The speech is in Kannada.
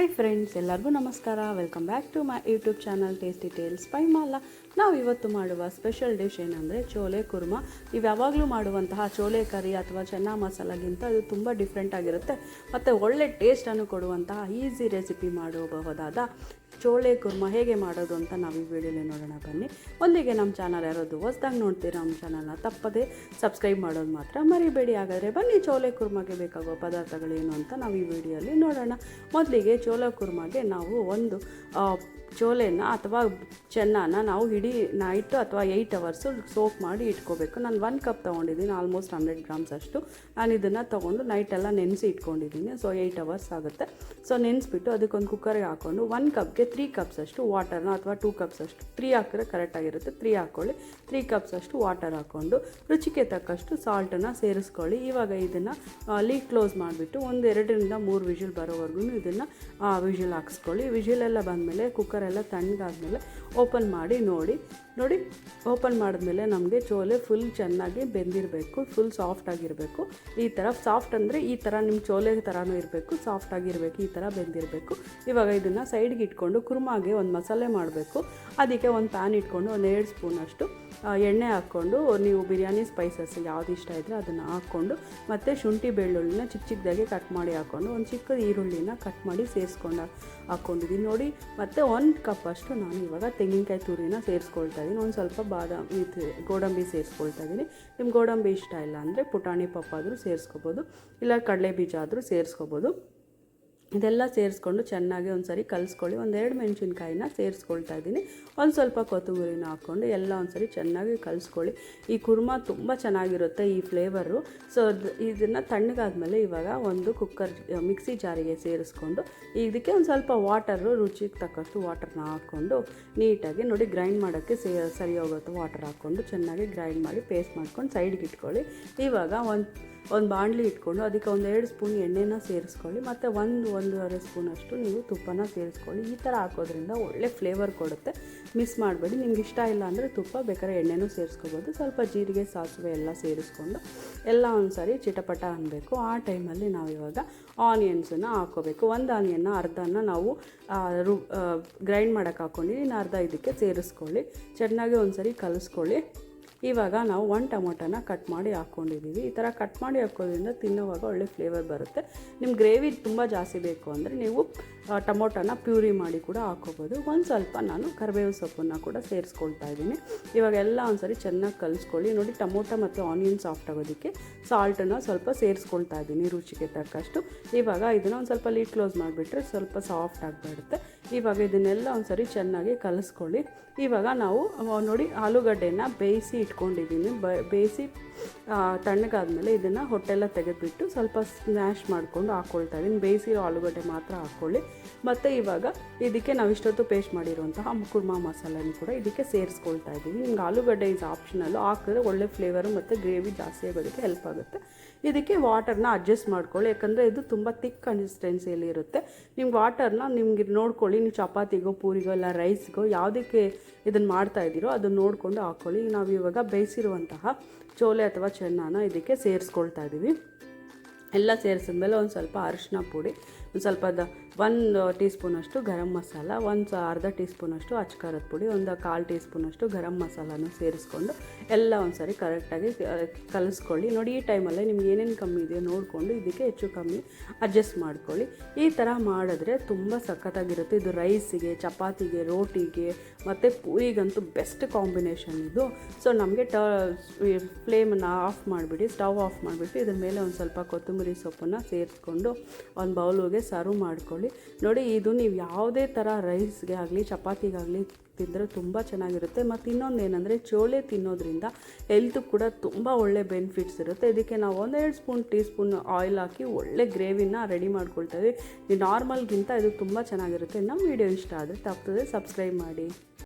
ಹಾಯ್ ಫ್ರೆಂಡ್ಸ್ ಎಲ್ಲರಿಗೂ ನಮಸ್ಕಾರ. Welcome back to my YouTube channel tasty tales ಪೈಮಾಲ ನಾವು ಇವತ್ತು ಮಾಡುವ ಸ್ಪೆಷಲ್ ಡಿಶ್ ಏನಂದರೆ ಚೋಲೆ ಕುರ್ಮ. ಇವು ಯಾವಾಗಲೂ ಮಾಡುವಂತಹ ಚೋಲೆ ಕರಿ ಅಥವಾ ಚೆನ್ನ ಮಸಾಲಗಿಂತ ಅದು ತುಂಬ ಡಿಫ್ರೆಂಟ್ ಆಗಿರುತ್ತೆ. ಮತ್ತು ಒಳ್ಳೆ ಟೇಸ್ಟನ್ನು ಕೊಡುವಂತಹ ಈಸಿ ರೆಸಿಪಿ ಮಾಡಬಹುದಾದ ಚೋಳೆ ಕುರ್ಮ ಹೇಗೆ ಮಾಡೋದು ಅಂತ ನಾವು ಈ ವಿಡಿಯೋಲಿ ನೋಡೋಣ. ಬನ್ನಿ. ಒಂದಿಗೆ ನಮ್ಮ ಚಾನಲ್ ಯಾರೋದು ಹೊಸ್ದಾಗಿ ನೋಡ್ತೀರಾ ನಮ್ಮ ಚಾನಲ್ನ ತಪ್ಪದೇ ಸಬ್ಸ್ಕ್ರೈಬ್ ಮಾಡೋದು ಮಾತ್ರ ಮರಿಬೇಡಿ. ಹಾಗಾದರೆ ಬನ್ನಿ ಚೋಲೆ ಕುರ್ಮಗೆ ಬೇಕಾಗುವ ಪದಾರ್ಥಗಳೇನು ಅಂತ ನಾವು ಈ ವಿಡಿಯೋಲಿ ನೋಡೋಣ. ಮೊದಲಿಗೆ ಚೋಲೆ ಕುರ್ಮಗೆ ನಾವು ಒಂದು ಚೋಲೆನ ಅಥವಾ ಚೆನ್ನಾನ ನಾವು ಇಡೀ ನೈಟು ಅಥವಾ ಏಯ್ಟ್ ಅವರ್ಸು ಸೋಪ್ ಮಾಡಿ ಇಟ್ಕೋಬೇಕು. ನಾನು ಒನ್ ಕಪ್ ತೊಗೊಂಡಿದ್ದೀನಿ ಆಲ್ಮೋಸ್ಟ್ ಹಂಡ್ರೆಡ್ ಗ್ರಾಮ್ಸ್ ಅಷ್ಟು. ನಾನು ಇದನ್ನು ತೊಗೊಂಡು ನೈಟೆಲ್ಲ ನೆನೆಸಿ ಇಟ್ಕೊಂಡಿದ್ದೀನಿ ಸೊ ಏಯ್ಟ್ ಅವರ್ಸ್ ಆಗುತ್ತೆ. ಸೊ ನೆನೆಸ್ಬಿಟ್ಟು ಅದಕ್ಕೊಂದು ಕುಕ್ಕರ್ಗೆ ಹಾಕ್ಕೊಂಡು ಒನ್ ಕಪ್ಗೆ ತ್ರೀ ಕಪ್ಸ್ ಅಷ್ಟು ವಾಟರ್ನ ಅಥವಾ ಟೂ ಕಪ್ಸ್ ಅಷ್ಟು ತ್ರೀ ಹಾಕಿದ್ರೆ ಕರೆಕ್ಟಾಗಿರುತ್ತೆ ತ್ರೀ ಹಾಕ್ಕೊಳ್ಳಿ ತ್ರೀ ಕಪ್ಸ್ ಅಷ್ಟು ವಾಟರ್ ಹಾಕ್ಕೊಂಡು ರುಚಿಗೆ ತಕ್ಕಷ್ಟು ಸಾಲ್ಟನ್ನು ಸೇರಿಸ್ಕೊಳ್ಳಿ. ಇವಾಗ ಇದನ್ನು ಲೀಕ್ ಕ್ಲೋಸ್ ಮಾಡಿಬಿಟ್ಟು ಒಂದು ಎರಡರಿಂದ ಮೂರು ವಿಷಲ್ ಬರೋವರೆಗೂ ಇದನ್ನು ವಿಷಲ್ ಹಾಕ್ಸ್ಕೊಳ್ಳಿ. ವಿಷಲ್ ಎಲ್ಲ ಬಂದಮೇಲೆ ಕುಕ್ಕರ್ ಎಲ್ಲ ತಣ್ಣಗಾದ್ಮೇಲೆ ಓಪನ್ ಮಾಡಿ ನೋಡಿ ನೋಡಿ ಓಪನ್ ಮಾಡಿದ್ಮೇಲೆ ನಮಗೆ ಚೋಲೆ ಫುಲ್ ಚೆನ್ನಾಗಿ ಬೆಂದಿರಬೇಕು ಫುಲ್ ಸಾಫ್ಟ್ ಆಗಿರಬೇಕು. ಈ ಥರ ಸಾಫ್ಟ್ ಅಂದರೆ ಈ ಥರ ನಿಮ್ಮ ಚೋಲೆ ಥರನೂ ಇರಬೇಕು ಸಾಫ್ಟ್ ಆಗಿರಬೇಕು, ಈ ಥರ ಬೆಂದಿರಬೇಕು. ಇವಾಗ ಇದನ್ನು ಸೈಡ್ಗೆ ಇಟ್ಕೊಂಡು ಕುರ್ಮಾಗೆ ಒಂದು ಮಸಾಲೆ ಮಾಡಬೇಕು. ಅದಕ್ಕೆ ಒಂದು ಪ್ಯಾನ್ ಇಟ್ಕೊಂಡು ಒಂದು ಎರಡು ಸ್ಪೂನಷ್ಟು ಎಣ್ಣೆ ಹಾಕ್ಕೊಂಡು ನೀವು ಬಿರಿಯಾನಿ ಸ್ಪೈಸಸ್ ಯಾವ್ದು ಇಷ್ಟ ಇದ್ದರೆ ಅದನ್ನು ಹಾಕ್ಕೊಂಡು ಮತ್ತು ಶುಂಠಿ ಬೆಳ್ಳುಳ್ಳಿನ ಚಿಕ್ಕ ಚಿಕ್ಕದಾಗಿ ಕಟ್ ಮಾಡಿ ಹಾಕ್ಕೊಂಡು ಒಂದು ಚಿಕ್ಕ ಈರುಳ್ಳಿನ ಕಟ್ ಮಾಡಿ ಸೇರಿಸ್ಕೊಂಡು ಹಾಕ್ಕೊಂಡಿದ್ದೀನಿ ನೋಡಿ. ಮತ್ತು ಒಂದು ಕಪ್ ಅಷ್ಟು ನಾನು ಇವಾಗ ತೆಂಗಿನಕಾಯಿ ತುರಿನ ಸೇರಿಸ್ಕೊಳ್ತಾ ಇದ್ದೀನಿ ಒಂದು ಸ್ವಲ್ಪ ಬಾದಾಮಿ ಇದು ಗೋಡಂಬಿ ಸೇರಿಸ್ಕೊಳ್ತಾ ಇದ್ದೀನಿ ನಿಮ್ಗೆ ಗೋಡಂಬಿ ಇಷ್ಟ ಇಲ್ಲ ಅಂದರೆ ಪುಟಾಣಿ ಪಪ್ಪ ಆದರೂ ಸೇರಿಸ್ಕೋಬೋದು. ಇಲ್ಲ ಕಡಲೆ ಬೀಜ ಆದರೂ ಸೇರಿಸ್ಕೋಬೋದು. ಇದೆಲ್ಲ ಸೇರಿಸ್ಕೊಂಡು ಚೆನ್ನಾಗಿ ಒಂದು ಸರಿ ಕಲಿಸ್ಕೊಳ್ಳಿ. ಒಂದೆರಡು ಮೆಣಸಿನ್ಕಾಯಿನ ಸೇರಿಸ್ಕೊಳ್ತಾ ಇದ್ದೀನಿ. ಒಂದು ಸ್ವಲ್ಪ ಕೊತ್ತಂಬರಿನ ಹಾಕ್ಕೊಂಡು ಎಲ್ಲ ಒಂದು ಸರಿ ಚೆನ್ನಾಗಿ ಕಲಿಸ್ಕೊಳ್ಳಿ. ಈ ಕುರ್ಮಾ ತುಂಬ ಚೆನ್ನಾಗಿರುತ್ತೆ ಈ ಫ್ಲೇವರು. ಸೊ ಇದನ್ನು ತಣ್ಣಗಾದ್ಮೇಲೆ ಇವಾಗ ಒಂದು ಕುಕ್ಕರ್, ಮಿಕ್ಸಿ ಜಾರಿಗೆ ಸೇರಿಸ್ಕೊಂಡು ಇದಕ್ಕೆ ಒಂದು ಸ್ವಲ್ಪ ವಾಟರು, ರುಚಿಗೆ ತಕ್ಕಷ್ಟು ವಾಟರ್ನ ಹಾಕ್ಕೊಂಡು ನೀಟಾಗಿ ನೋಡಿ ಗ್ರೈಂಡ್ ಮಾಡೋಕ್ಕೆ ಸೇ ಸರಿ ಹೋಗುತ್ತೆ ವಾಟರ್ ಹಾಕ್ಕೊಂಡು ಚೆನ್ನಾಗಿ ಗ್ರೈಂಡ್ ಮಾಡಿ ಪೇಸ್ಟ್ ಮಾಡ್ಕೊಂಡು ಸೈಡ್ಗೆ ಇಟ್ಕೊಳ್ಳಿ. ಇವಾಗ ಒಂದು ಒಂದು ಬಾಣಲಿ ಇಟ್ಕೊಂಡು ಅದಕ್ಕೆ ಒಂದು ಎರಡು ಸ್ಪೂನ್ ಎಣ್ಣೆನ ಸೇರಿಸ್ಕೊಳ್ಳಿ. ಮತ್ತು ಒಂದು ಒಂದೂವರೆ ಸ್ಪೂನಷ್ಟು ನೀವು ತುಪ್ಪನ ಸೇರಿಸ್ಕೊಳ್ಳಿ. ಈ ಥರ ಹಾಕೋದ್ರಿಂದ ಒಳ್ಳೆ ಫ್ಲೇವರ್ ಕೊಡುತ್ತೆ. ಮಿಸ್ ಮಾಡಬೇಡಿ. ನಿಮ್ಗೆ ಇಷ್ಟ ಇಲ್ಲ ಅಂದರೆ ತುಪ್ಪ ಬೇಕಾದ್ರೆ ಎಣ್ಣೆನೂ ಸೇರಿಸ್ಕೋಬೋದು. ಸ್ವಲ್ಪ ಜೀರಿಗೆ, ಸಾಸಿವೆ ಎಲ್ಲ ಸೇರಿಸ್ಕೊಂಡು ಎಲ್ಲ ಒಂದು ಚಿಟಪಟ ಅನ್ನಬೇಕು ಆ ಟೈಮಲ್ಲಿ ನಾವು ಇವಾಗ ಆನಿಯನ್ಸನ್ನು ಹಾಕೋಬೇಕು. ಒಂದು ಆನಿಯನ್ನ, ಅರ್ಧನ ನಾವು ರು ಗ್ರೈಂಡ್ ಮಾಡೋಕ್ಕೆ ಹಾಕ್ಕೊಂಡು ಇನ್ನು ಅರ್ಧ ಇದಕ್ಕೆ ಸೇರಿಸ್ಕೊಳ್ಳಿ. ಚೆನ್ನಾಗಿ ಒಂದು ಸರಿ ಕಲಿಸ್ಕೊಳ್ಳಿ. ಇವಾಗ ನಾವು ಒಂದು ಟೊಮೊಟೊನ ಕಟ್ ಮಾಡಿ ಹಾಕ್ಕೊಂಡಿದ್ದೀವಿ ಈ ಥರ ಕಟ್ ಮಾಡಿ ಹಾಕೋದ್ರಿಂದ ತಿನ್ನೋವಾಗ ಒಳ್ಳೆ ಫ್ಲೇವರ್ ಬರುತ್ತೆ. ನಿಮ್ಮ ಗ್ರೇವಿ ತುಂಬ ಜಾಸ್ತಿ ಬೇಕು ಅಂದರೆ ನೀವು ಟೊಮೊಟೊನ ಪ್ಯೂರಿ ಮಾಡಿ ಕೂಡ ಹಾಕೋಬೋದು. ಒಂದು ಸ್ವಲ್ಪ ನಾನು ಕರಿಬೇವು ಸೊಪ್ಪನ್ನು ಕೂಡ ಸೇರಿಸ್ಕೊಳ್ತಾ ಇದ್ದೀನಿ. ಇವಾಗ ಎಲ್ಲ ಒಂದ್ಸರಿ ಚೆನ್ನಾಗಿ ಕಲಿಸ್ಕೊಳ್ಳಿ. ನೋಡಿ, ಟೊಮೊಟೊ ಮತ್ತು ಆನಿಯನ್ ಸಾಫ್ಟ್ ಆಗೋದಕ್ಕೆ ಸಾಲ್ಟನ್ನು ಸ್ವಲ್ಪ ಸೇರಿಸ್ಕೊಳ್ತಾ ಇದ್ದೀನಿ ರುಚಿಗೆ ತಕ್ಕಷ್ಟು. ಇವಾಗ ಇದನ್ನು ಒಂದು ಸ್ವಲ್ಪ ಲೀಡ್ ಕ್ಲೋಸ್ ಮಾಡಿಬಿಟ್ರೆ ಸ್ವಲ್ಪ ಸಾಫ್ಟ್ ಆಗಿಬಿಡುತ್ತೆ. ಇವಾಗ ಇದನ್ನೆಲ್ಲ ಒಂದ್ಸರಿ ಚೆನ್ನಾಗಿ ಕಲಿಸ್ಕೊಳ್ಳಿ. ಇವಾಗ ನಾವು ನೋಡಿ, ಆಲೂಗಡ್ಡೆನ ಬೇಯಿಸಿ ಇಟ್ಕೊಂಡಿದ್ದೀನಿ. ಬ, ಬೇಯಿಸಿ ತಣ್ಣಗಾದಮೇಲೆ ಇದನ್ನು ಹೊಟ್ಟೆಲ್ಲ ತೆಗೆದುಬಿಟ್ಟು ಸ್ವಲ್ಪ ಸ್ಮ್ಯಾಶ್ ಮಾಡಿಕೊಂಡು ಹಾಕ್ಕೊಳ್ತಾ ಇದ್ದೀನಿ. ಬೇಯಿಸಿರೋ ಆಲೂಗಡ್ಡೆ ಮಾತ್ರ ಹಾಕ್ಕೊಳ್ಳಿ ಮತ್ತು ಇವಾಗ ಇದಕ್ಕೆ ನಾವು ಇಷ್ಟೊತ್ತು ಪೇಸ್ಟ್ ಮಾಡಿರುವಂತಹ ಕುರ್ಮಾ ಮಸಾಲೆನೂ ಕೂಡ ಇದಕ್ಕೆ ಸೇರಿಸ್ಕೊಳ್ತಾ ಇದ್ದೀವಿ ನಿಮ್ಗೆ ಆಲೂಗಡ್ಡೆ ಇಸ್ ಆಪ್ಷನಲ್ಲು ಹಾಕಿದ್ರೆ ಒಳ್ಳೆ ಫ್ಲೇವರು ಮತ್ತು ಗ್ರೇವಿ ಜಾಸ್ತಿ ಆಗೋದಕ್ಕೆ ಹೆಲ್ಪ್ ಆಗುತ್ತೆ. ಇದಕ್ಕೆ ವಾಟರ್ನ ಅಡ್ಜಸ್ಟ್ ಮಾಡ್ಕೊಳ್ಳಿ. ಯಾಕಂದರೆ ಇದು ತುಂಬ ತಿಕ್ ಕನ್ಸಿಸ್ಟೆನ್ಸಿಯಲ್ಲಿ ಇರುತ್ತೆ. ನಿಮ್ಗೆ ವಾಟರ್ನ ನಿಮ್ಗೆ ನೋಡ್ಕೊಳ್ಳಿ. ನೀವು ಚಪಾತಿಗೋ, ಪೂರಿಗೋ, ಇಲ್ಲ ರೈಸ್ಗೋ ಯಾವುದಕ್ಕೆ ಇದನ್ನು ಮಾಡ್ತಾ ಇದ್ದೀರೋ ಅದನ್ನು ನೋಡಿಕೊಂಡು ಹಾಕ್ಕೊಳ್ಳಿ ನಾವು ಇವಾಗ ಬೇಯಿಸಿರುವಂತಹ ಚೋಲೆ ಅಥವಾ ಚೆನ್ನಾನ ಇದಕ್ಕೆ ಸೇರಿಸ್ಕೊಳ್ತಾ ಇದ್ದೀವಿ ಎಲ್ಲ ಸೇರಿಸಿದ್ಮೇಲೆ ಒಂದು ಸ್ವಲ್ಪ ಅರಿಶಿನ ಪುಡಿ ಒಂದು ಸ್ವಲ್ಪ ದ ಒಂದು ಟೀ ಸ್ಪೂನಷ್ಟು ಗರಂ ಮಸಾಲ, ಒಂದು ಅರ್ಧ ಟೀ ಸ್ಪೂನಷ್ಟು ಅಚ್ಕಾರದ ಪುಡಿ, ಒಂದು ಕಾಲು ಟೀ ಸ್ಪೂನಷ್ಟು ಗರಂ ಮಸಾಲಾನು ಸೇರಿಸ್ಕೊಂಡು ಎಲ್ಲ ಒಂದು ಸಾರಿ ಕರೆಕ್ಟಾಗಿ ಕಲಿಸ್ಕೊಳ್ಳಿ. ನೋಡಿ, ಈ ಟೈಮಲ್ಲೇ ನಿಮ್ಗೆ ಏನೇನು ಕಮ್ಮಿ ಇದೆಯೋ ನೋಡಿಕೊಂಡು ಇದಕ್ಕೆ ಹೆಚ್ಚು ಕಮ್ಮಿ ಅಡ್ಜಸ್ಟ್ ಮಾಡ್ಕೊಳ್ಳಿ. ಈ ಥರ ಮಾಡಿದ್ರೆ ತುಂಬ ಸಖತ್ತಾಗಿರುತ್ತೆ. ಇದು ರೈಸಿಗೆ, ಚಪಾತಿಗೆ, ರೋಟಿಗೆ ಮತ್ತು ಪೂರಿಗಂತೂ ಬೆಸ್ಟ್ ಕಾಂಬಿನೇಷನ್ ಇದು. ಸೊ, ನಮಗೆ ಟ ಫ್ಲೇಮನ್ನು ಆಫ್ ಮಾಡಿಬಿಡಿ, ಸ್ಟವ್ ಆಫ್ ಮಾಡಿಬಿಟ್ಟು ಇದ್ರ ಮೇಲೆ ಒಂದು ಸ್ವಲ್ಪ ಕೊತ್ತಂಬರಿ ಸೊಪ್ಪನ್ನು ಸೇರಿಸ್ಕೊಂಡು ಒಂದು ಬೌಲಿಗೆ ಸರ್ವ್ ಮಾಡ್ಕೊಳ್ಳಿ. ನೋಡಿ, ಇದು ನೀವು ಯಾವುದೇ ಥರ ರೈಸ್ಗೆ ಆಗಲಿ, ಚಪಾತಿಗಾಗಲಿ ತಿಂದರೆ ತುಂಬ ಚೆನ್ನಾಗಿರುತ್ತೆ. ಮತ್ತು ಇನ್ನೊಂದು ಏನಂದರೆ, ಚೋಳೆ ತಿನ್ನೋದ್ರಿಂದ ಹೆಲ್ತ್ ಕೂಡ ತುಂಬ ಒಳ್ಳೆ ಬೆನಿಫಿಟ್ಸ್ ಇರುತ್ತೆ. ಇದಕ್ಕೆ ನಾವು ಒಂದೆರಡು ಸ್ಪೂನ್ ಟೀ ಸ್ಪೂನ್ ಆಯಿಲ್ ಹಾಕಿ ಒಳ್ಳೆ ಗ್ರೇವಿನ ರೆಡಿ ಮಾಡ್ಕೊಳ್ತೇವೆ ಈ ನಾರ್ಮಲ್ಗಿಂತ ಇದು ತುಂಬ ಚೆನ್ನಾಗಿರುತ್ತೆ. ನಮ್ಮ ವಿಡಿಯೋ ಇಷ್ಟ ಆದರೆ ತಪ್ಪದೆ ಸಬ್ಸ್ಕ್ರೈಬ್ ಮಾಡಿ.